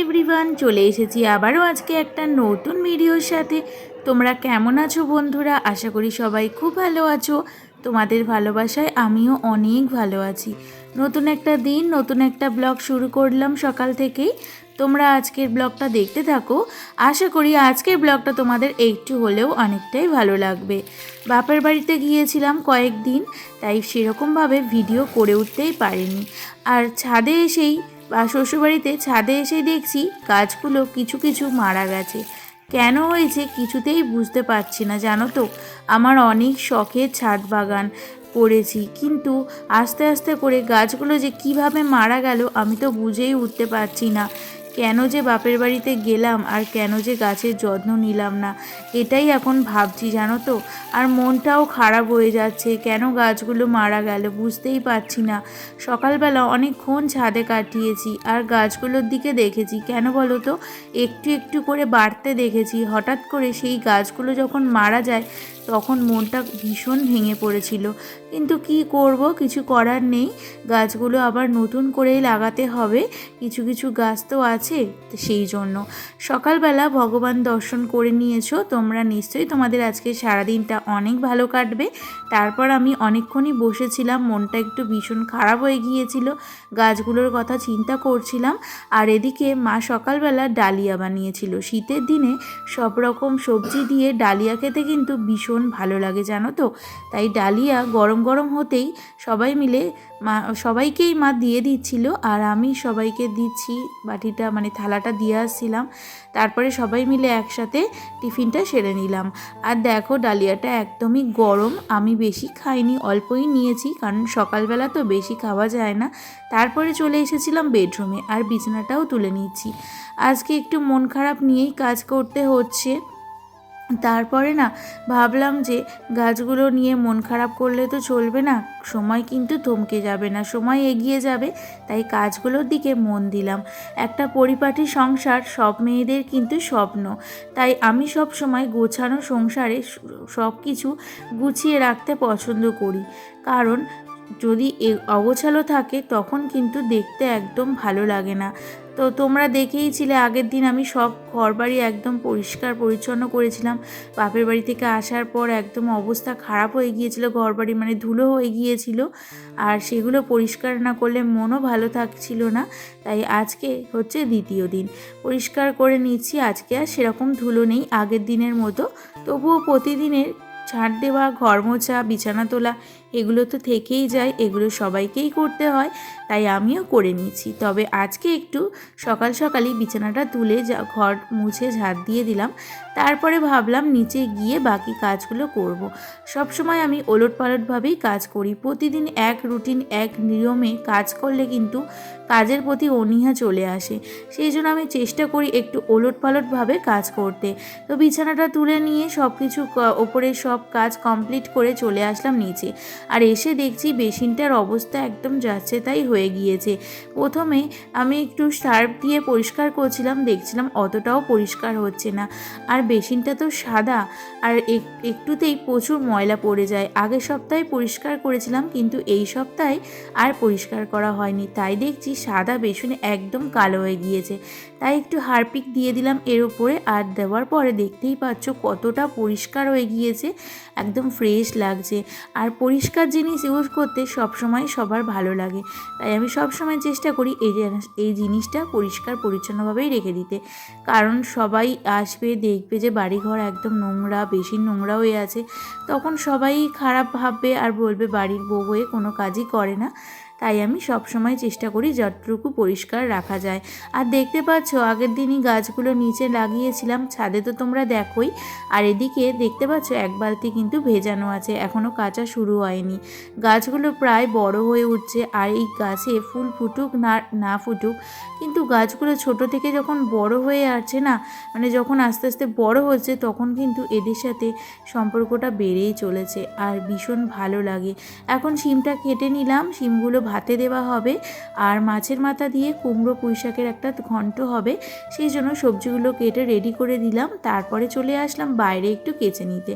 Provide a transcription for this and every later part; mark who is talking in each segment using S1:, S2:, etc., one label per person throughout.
S1: Everyone, চলে এসেছি আবারও আজকে একটা নতুন ভিডিওর সাথে। তোমরা কেমন আছো বন্ধুরা? আশা করি সবাই খুব ভালো আছো। তোমাদের ভালোবাসায় আমিও অনেক ভালো আছি। নতুন একটা দিন, নতুন একটা ব্লগ শুরু করলাম সকাল থেকেই। তোমরা আজকের ব্লগটা দেখতে থাকো। আশা করি আজকের ব্লগটা তোমাদের একটু হলেও অনেকটাই ভালো লাগবে। বাপের বাড়িতে গিয়েছিলাম কয়েকদিন, তাই সেরকমভাবে ভিডিও করে উঠতেই পারিনি। আর ছাদে এসেই শ্বশুরবাড়িতে ছাদে এসে দেখছি গাছগুলো কিছু কিছু মারা গেছে। কেন হয়েছে কিছুতেই বুঝতে পারছি না, জানো তো? আমার অনেক শখের ছাদ বাগান করেছি, কিন্তু আস্তে আস্তে করে গাছগুলো যে কীভাবে মারা গেল আমি তো বুঝেই উঠতে পারছি না। কেন যে বাপের বাড়িতে গেলাম আর কেন যে গাছের যত্ন নিলাম না, এটাই এখন ভাবছি জানো তো। আর মনটাও খারাপ হয়ে যাচ্ছে, কেন গাছগুলো মারা গেল বুঝতেই পারছি না। সকালবেলা অনেকক্ষণ ছাদে কাটিয়েছি আর গাছগুলোর দিকে দেখেছি, কেন বলো তো? একটু একটু করে বাড়তে দেখেছি, হঠাৎ করে সেই গাছগুলো যখন মারা যায় তখন মনটা ভীষণ ভেঙে পড়েছিল। কিন্তু কি করব? কিছু করার নেই। গাছগুলো আবার নতুন করেই লাগাতে হবে। কিছু কিছু গাছ তো আছে সেই জন্য। সকালবেলা ভগবান দর্শন করে নিয়েছো, তোমরা নিশ্চয়ই তোমাদের আজকে সারাদিনটা অনেক ভালো কাটবে। তারপর আমি অনেকক্ষণই বসেছিলাম, মনটা একটু ভীষণ খারাপ হয়ে গিয়েছিল। গাছগুলোর কথা চিন্তা করছিলাম। আর এদিকে মা সকালবেলা ডালিয়া বানিয়েছিল। শীতের দিনে সব রকম সবজি দিয়ে ডালিয়া খেতে কিন্তু ভীষণ ভালো লাগে, জানো তো? তাই ডালিয়া গরম গরম হতেই সবাই মিলে মা, সবাইকেই মা দিয়ে দিচ্ছিল আর আমি সবাইকে দিচ্ছি, বাটিটা মানে থালাটা দিয়ে আসছিলাম। তারপরে সবাই মিলে একসাথে টিফিনটা সেরে নিলাম। আর দেখো ডালিয়াটা একদমই গরম, আমি বেশি খাইনি, অল্পই নিয়েছি, কারণ সকালবেলা তো বেশি খাওয়া যায় না। তারপরে চলে এসেছিলাম বেডরুমে আর বিছানাটাও তুলে নিচ্ছি। আজকে একটু মন খারাপ নিয়েই কাজ করতে হচ্ছে। তারপরে না, ভাবলাম যে গাছগুলো নিয়ে মন খারাপ করলে তো চলবে না, সময় কিন্তু থমকে যাবে না, সময় এগিয়ে যাবে, তাই কাজগুলোর দিকে মন দিলাম। একটা পরিপাটি সংসার সব মেয়েদের কিন্তু স্বপ্ন, তাই আমি সব সময় গোছানো সংসারে সব কিছু গুছিয়ে রাখতে পছন্দ করি। কারণ যদি অগোছালো থাকে, তখন কিন্তু দেখতে একদম ভালো লাগে না। তো তোমরা দেখেইছিলে আগের দিন আমি সব ঘরবাড়ি একদম পরিষ্কার পরিচ্ছন্ন করেছিলাম। বাপের বাড়ি থেকে আসার পর একদম অবস্থা খারাপ হয়ে গিয়েছিল, ঘরবাড়ি মানে ধুলো হয়ে গিয়েছিল। আর সেগুলো পরিষ্কার না করলে মনও ভালো থাকছিল না। তাই আজকে হচ্ছে দ্বিতীয় দিন। পরিষ্কার করে নিচ্ছি, আজকে আর সেরকম ধুলো নেই আগের দিনের মতো। তবুও প্রতিদিনের ঝাঁট দেওয়া, ঘর মোছা, বিছানা তোলা এগুলো তো থেকেই যায়, এগুলো সবাইকেই করতে হয়, তাই আমিও করে নিচ্ছি তবে আজকে একটু সকাল সকালই বিছানাটা তুলে যা, ঘর মুছে ঝাঁট দিয়ে দিলাম। তারপরে ভাবলাম নিচে গিয়ে বাকি কাজগুলো করব। সব সময় আমি ওলট পালটভাবেই কাজ করি। প্রতিদিন এক রুটিন, এক নিয়মে কাজ করলে কিন্তু কাজের প্রতি অনীহা চলে আসে। সেই জন্য আমি চেষ্টা করি একটু ওলট পালটভাবে কাজ করতে। তো বিছানাটা তুলে নিয়ে সব কিছু ওপরে সব কাজ কমপ্লিট করে চলে আসলাম নিচে। আর এসে দেখছি বেসিনটার অবস্থা একদম যাচ্ছে তাই হয়ে গিয়েছে। প্রথমে আমি একটু সার্ফ দিয়ে পরিষ্কার করছিলাম, দেখছিলাম অতটাও পরিষ্কার হচ্ছে না। আর বেসিনটা তো সাদা, আর এক- একটুতেই প্রচুর ময়লা পড়ে যায়। আগের সপ্তাহে পরিষ্কার করেছিলাম, কিন্তু এই সপ্তাহে আর পরিষ্কার করা হয়নি। তাই দেখছি সাদা বেসনে একদম কালো হয়ে গিয়েছে। তাই একটু হারপিক দিয়ে দিলাম এর উপরে, আর দেওয়ার পরে দেখতেই পাচ্ছ কতটা পরিষ্কার হয়ে গিয়েছে। একদম ফ্রেশ লাগছে। আর পরিষ্কার জিনিস ইউজ করতে সবসময় সবার ভালো লাগে। তাই আমি সবসময় চেষ্টা করি এই এই জিনিসটা পরিষ্কার, পরিচ্ছন্নভাবেই রেখে দিতে। কারণ সবাই আসবে, দেখবে যে বাড়িঘর একদম নোংরা, বেশি নোংরা হয়ে আছে। তখন সবাই খারাপ ভাববে আর বলবে বাড়ির বউ হয়ে কোনো কাজই করে না। তাই আমি সবসময় চেষ্টা করি যতটুকু পরিষ্কার রাখা যায়। আর দেখতে পাচ্ছ, আগের দিনই গাছগুলো নিচে লাগিয়েছিলাম, ছাদে তো তোমরা দেখোই। আর এদিকে দেখতে পাচ্ছ, এক বালতি কিন্তু ভেজানো আছে এখনও কাঁচা শুরু হয়নি। গাছগুলো প্রায় বড় হয়ে উঠছে, আর এই গাছে ফুল ফুটুক না না ফুটুক, কিন্তু গাছগুলো ছোট থেকে যখন বড় হয়ে আসছে না মানে যখন আস্তে আস্তে বড় হচ্ছে, তখন কিন্তু এদের সাথে সম্পর্কটা বেড়েই চলেছে আর ভীষণ ভালো লাগে। এখন শিমটা কেটে নিলাম, শিমগুলো ভাতে দেওয়া হবে আর মাছের মাথা দিয়ে কুমড়ো পুঁইশাকের একটা ঘন্ট হবে, সেই জন্য সবজিগুলো কেটে রেডি করে দিলাম, তারপরে চলে আসলাম বাইরে একটু কেচে নিতে।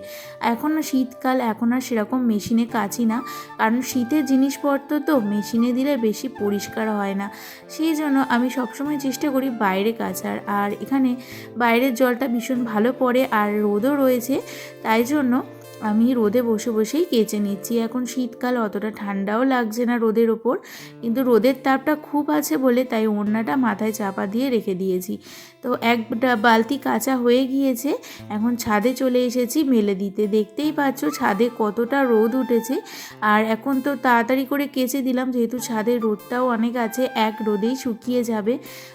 S1: এখন শীতকাল, এখন আর সেরকম মেশিনে কাচি না, কারণ শীতের জিনিসপত্র তো মেশিনে দিলে বেশি পরিষ্কার হয় না, সেই জন্য আমি সবসময় চেষ্টা করি বাইরে কাচার আর এখানে বাইরের জলটা ভীষণ ভালো পড়ে আর রোদও রয়েছে, তাই জন্য আমি রোদে বসে বসেই কেচে নিচ্ছি। এখন শীতকাল, অতটা ঠান্ডাও লাগছে না রোদের ওপর। কিন্তু রোদের তাপটা খুব আছে বলে তাই ওড়নাটা মাথায় চাপা দিয়ে রেখে দিয়েছি। তো এক বালতি কাঁচা হয়ে গিয়েছে। এখন ছাদে চলে এসেছি মেলে দিতে দেখতেই পাচ্ছ ছাদে কতটা রোদ উঠেছে। আর এখন তো তাড়াতাড়ি করে কেচে দিলাম, যেহেতু ছাদে রোদটাও অনেক আছে, এক রোদেই শুকিয়ে যাবে।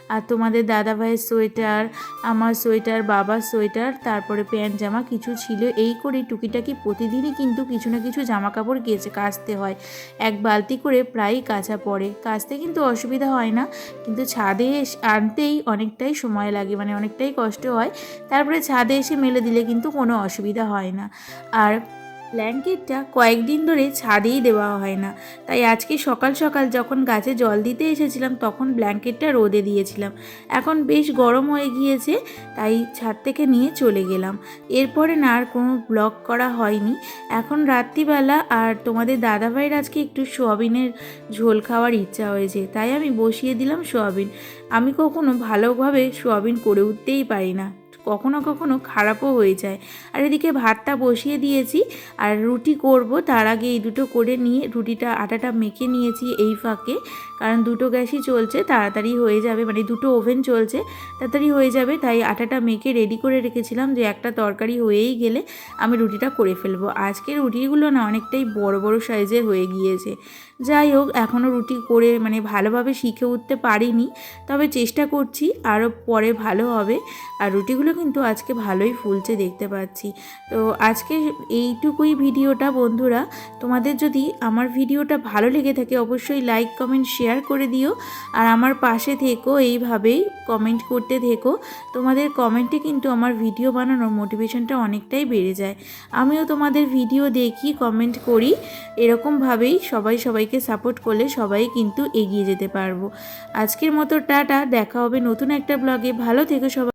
S1: আর তোমাদের দাদা ভাইয়ের সোয়েটার, আমার সোয়েটার, বাবার সোয়েটার, তারপরে প্যান্ট জামা কিছু ছিল। এই করে টুকিটাকি প্রতিদিনই কিন্তু কিছু না কিছু জামা কাপড় কেচে, কাচতে হয়। এক বালতি করে প্রায়ই কাচা পড়ে। কাচতে কিন্তু অসুবিধা হয় না। কিন্তু ছাদে আনতেই অনেকটাই সময় লাগে। মানে অনেকটাই কষ্ট হয়। তারপরে ছাদে এসে মেলে দিলে কিন্তু কোনো অসুবিধা হয় না। আর ব্ল্যাঙ্কেটটা কয়েকদিন ধরে ছাদেই দেওয়া হয় না। তাই আজকে সকাল সকাল যখন গাছে জল দিতে এসেছিলাম, তখন ব্ল্যাঙ্কেটটা রোদে দিয়েছিলাম। এখন বেশ গরম হয়ে গিয়েছে, তাই ছাদ থেকে নিয়ে চলে গেলাম। এরপরে না আর কোনো ব্লগ করা হয়নি। এখন রাত্রিবেলা আর তোমাদের দাদাভাইয়ের আজকে একটু সোয়াবিনের ঝোল খাওয়ার ইচ্ছা হয়েছে, তাই আমি বসিয়ে দিলাম সোয়াবিন। আমি কখনো ভালোভাবে সোয়াবিন করে উঠতেই পারি না। কখনো কখনো খারাপও হয়ে যায়। আর এদিকে ভাতটা বসিয়ে দিয়েছি আর রুটি করব। তার আগে এই দুটো করে নিয়ে রুটিটা, আটাটা মেখে নিয়েছি এই ফাঁকে। কারণ দুটো গ্যাসই চলছে, তাড়াতাড়ি হয়ে যাবে। মানে দুটো ওভেন চলছে, তাড়াতাড়ি হয়ে যাবে। তাই আটাটা মেখে রেডি করে রেখেছিলাম যে একটা তরকারি হয়েই গেলে আমি রুটিটা করে ফেলব। আজকের রুটিগুলো না অনেকটাই বড় বড় সাইজের হয়ে গিয়েছে। যাই হোক এখনও রুটি করে মানে ভালোভাবে শিখে উঠতে পারিনি। তবে চেষ্টা করছি আরও পরে ভালো হবে। আর রুটিগুলো কিন্তু আজকে ভালোই ফুলছে দেখতে পাচ্ছি। তো আজকে এইটুকুই ভিডিওটা বন্ধুরা। তোমাদের যদি আমার ভিডিওটা ভালো লেগে থাকে অবশ্যই লাইক কমেন্ট শেয়ার করে দিও। আর আমার পাশে থেকো, এইভাবেই কমেন্ট করতে থেকো। তোমাদের কমেন্টে কিন্তু আমার ভিডিও বানানোর মোটিভেশনটা অনেকটাই বেড়ে যায়। আমিও তোমাদের ভিডিও দেখি কমেন্ট করি। এরকমভাবেই সবাই সবাইকে সাপোর্ট করলে সবাই কিন্তু এগিয়ে যেতে পারব। আজকের মতো টাটা, দেখা হবে নতুন একটা ব্লগে ভালো থেকো সবাই।